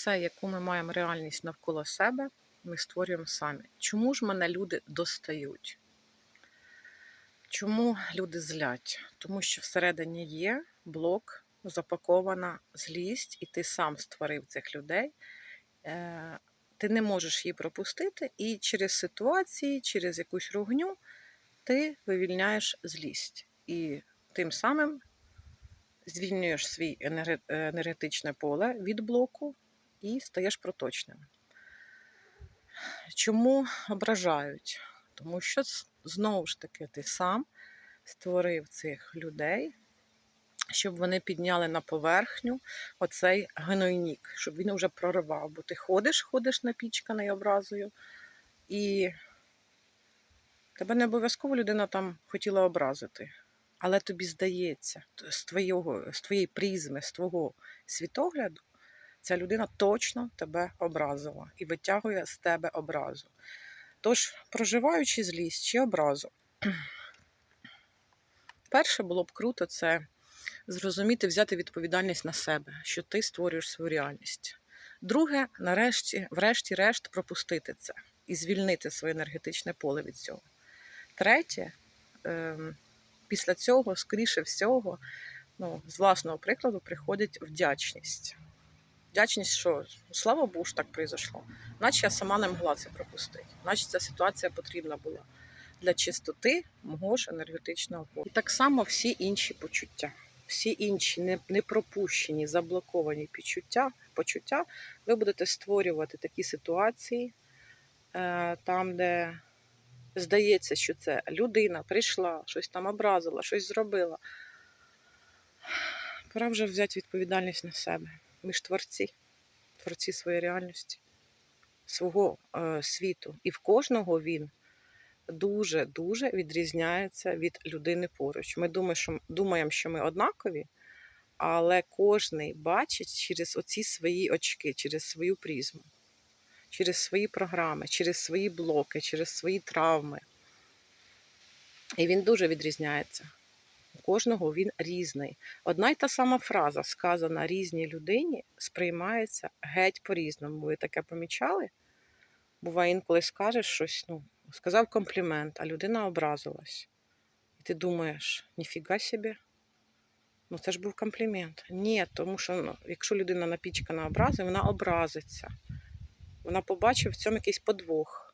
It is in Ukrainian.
все, яку ми маємо реальність навколо себе, ми створюємо самі. Чому ж мене люди достають? Чому люди злять? Тому що всередині є блок, запакована злість, і ти сам створив цих людей. Е, Ти не можеш її пропустити, і через ситуації, через якусь ругню ти вивільняєш злість. І тим самим звільнюєш свій енергетичне поле від блоку і стаєш проточним. Чому ображають? Тому що знову ж таки ти сам створив цих людей, щоб вони підняли на поверхню оцей гнойнік, щоб він вже проривав. Бо ти ходиш, ходиш напічканий образою, і тебе не обов'язково людина там хотіла образити. Але тобі здається, з, твоєго, з твоєї призми, з твого світогляду, ця людина точно тебе образила і витягує з тебе образу. Тож, проживаючи злість чи образу, перше було б круто це зрозуміти, взяти відповідальність на себе, що ти створюєш свою реальність. Друге, нарешті, врешті-решт, пропустити це і звільнити своє енергетичне поле від цього. Третє, ем, після цього, скоріше всього, ну, з власного прикладу, приходить вдячність. Вдячність, що слава Богу, що так прийшло. Наче я сама не могла це пропустити. Наче ця ситуація потрібна була для чистоти мого ж енергетичного поля. І так само всі інші почуття, всі інші не, не заблоковані почуття, почуття, ви будете створювати такі ситуації, е, там, де здається, що це людина прийшла, щось там образила, щось зробила. Пора вже взяти відповідальність на себе. Ми ж творці, творці своєї реальності, свого е, світу. І в кожного він дуже-дуже відрізняється від людини поруч. Ми думаємо, що, ми однакові, але кожний бачить через оці свої очки, через свою призму, через свої програми, через свої блоки, через свої травми. І він дуже відрізняється. Кожного він різний. Одна й та сама фраза, сказана різній людині, сприймається геть по-різному. Ви таке помічали? Буває, інколи скажеш щось, ну, сказав комплімент, а людина образилась. І ти думаєш, ніфіга собі. Ну це ж був комплімент. Ні, тому що ну, якщо людина напічкана образи, вона образиться. Вона побачить в цьому якийсь подвох.